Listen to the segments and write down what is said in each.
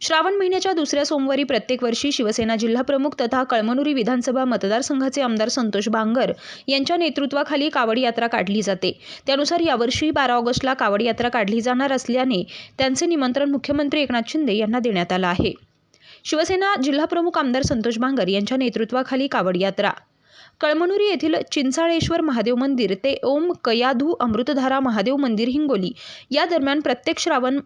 श्रावण महिन्याच्या दुसऱ्या सोमवारी प्रत्येक वर्षी शिवसेना जिल्हाप्रमुख तथा कळमनुरी विधानसभा मतदारसंघाचे आमदार संतोष बांगर यांच्या नेतृत्वाखाली कावड यात्रा काढली जाते. त्यानुसार यावर्षी बारा ऑगस्टला कावड यात्रा काढली जाणार असल्याने त्यांचे निमंत्रण मुख्यमंत्री एकनाथ शिंदे यांना देण्यात आलं आहे. शिवसेना जिल्हाप्रमुख आमदार संतोष बांगर यांच्या नेतृत्वाखाली कावड यात्रा. कळमनुरी येथील चिंचाळेश्वर महादेव मंदिर ते ओम कयाधू अमृतधारा महादेव मंदिर हिंगोली या दरम्यान प्रत्येक श्रावण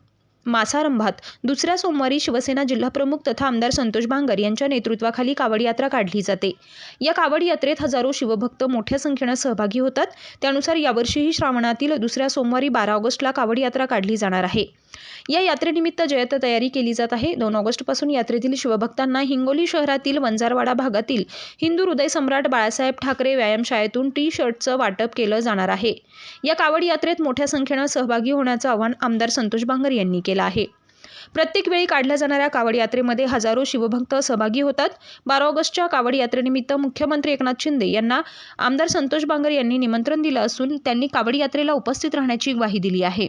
मासारंभात दुसऱ्या सोमवारी शिवसेना जिल्हाप्रमुख तथा आमदार संतोष बांगर यांच्या नेतृत्वाखाली कावड यात्रा काढली जाते. या कावड यात्रेत हजारो शिवभक्त मोठ्या संख्येनं सहभागी होतात. त्यानुसार यावर्षीही श्रावणातील दुसऱ्या सोमवारी बारा ऑगस्टला कावड यात्रा काढली जाणार आहे. या यात्रेनिमित्त जयत तयारी केली जात आहे. दोन ऑगस्टपासून यात्रेतील शिवभक्तांना हिंगोली शहरातील वंजारवाडा भागातील हिंदू हृदय सम्राट बाळासाहेब ठाकरे व्यायामशाळेतून टी शर्टचं वाटप केलं जाणार आहे. या कावड यात्रेत मोठ्या संख्येनं सहभागी होण्याचं आवाहन आमदार संतोष बांगर यांनी केलं. आहे. प्रत्येक वेळी काढल्या जाणाऱ्या कावड यात्रेमध्ये हजारो शिवभक्त सहभागी होतात. बारा ऑगस्टच्या कावड यात्रेनिमित्त मुख्यमंत्री एकनाथ शिंदे यांना आमदार संतोष बांगर यांनी निमंत्रण दिलं असून त्यांनी कावड यात्रेला उपस्थित राहण्याची ग्वाही दिली आहे.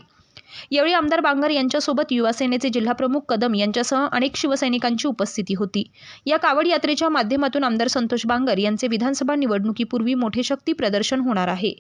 यावेळी आमदार बांगर यांच्यासोबत युवा सेनेचे जिल्हाप्रमुख कदम यांच्यासह अनेक शिवसैनिकांची उपस्थिती होती. या कावड यात्रेच्या माध्यमातून आमदार संतोष बांगर यांचे विधानसभा निवडणुकीपूर्वी मोठे शक्ती प्रदर्शन होणार आहे.